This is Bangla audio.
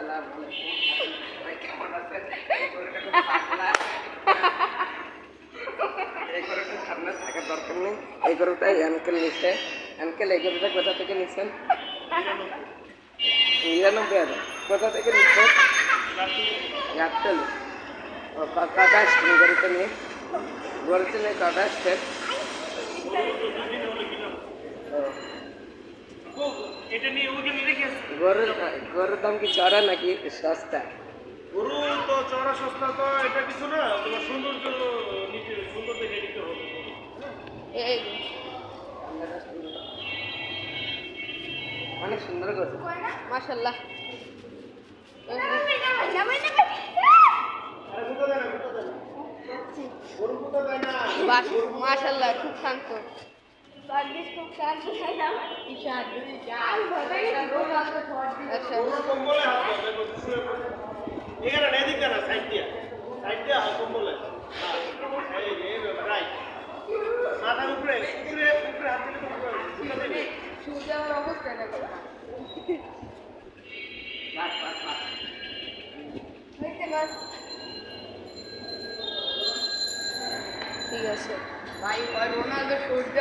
আসসালাম কেমন আছেন এই গরুটা কোথা থেকে নিচ্ছেন। নিরানব্বই হাজার কোথা থেকে নিচ্ছেন। রাত্রেল ও নিয়ে গরুটা নিয়ে কাকা আসছেন এটা নিয়ে ওখানে গরুর গরুর দাম কি চড়া নাকি সস্তা? গরু তো চড়া সস্তা তো এটা কিছু না তোমার সৌন্দর্য নিতে সুন্দর দেখে নিতে হবে। অনেক গরু। মাশাল্লাহ খুব শান্ত। কম্বলে। এখানে না এদিকে না সাইড দিয়া সাইড দিয়া হাত কম্বলে রাইট মাথার উপরে উপরে উপরে হাত দিলে দেবে সূর্য আমার অবস্থা দেখো বাস বাস বাস ঠিক আছে ভাই রোনালদো সূর্য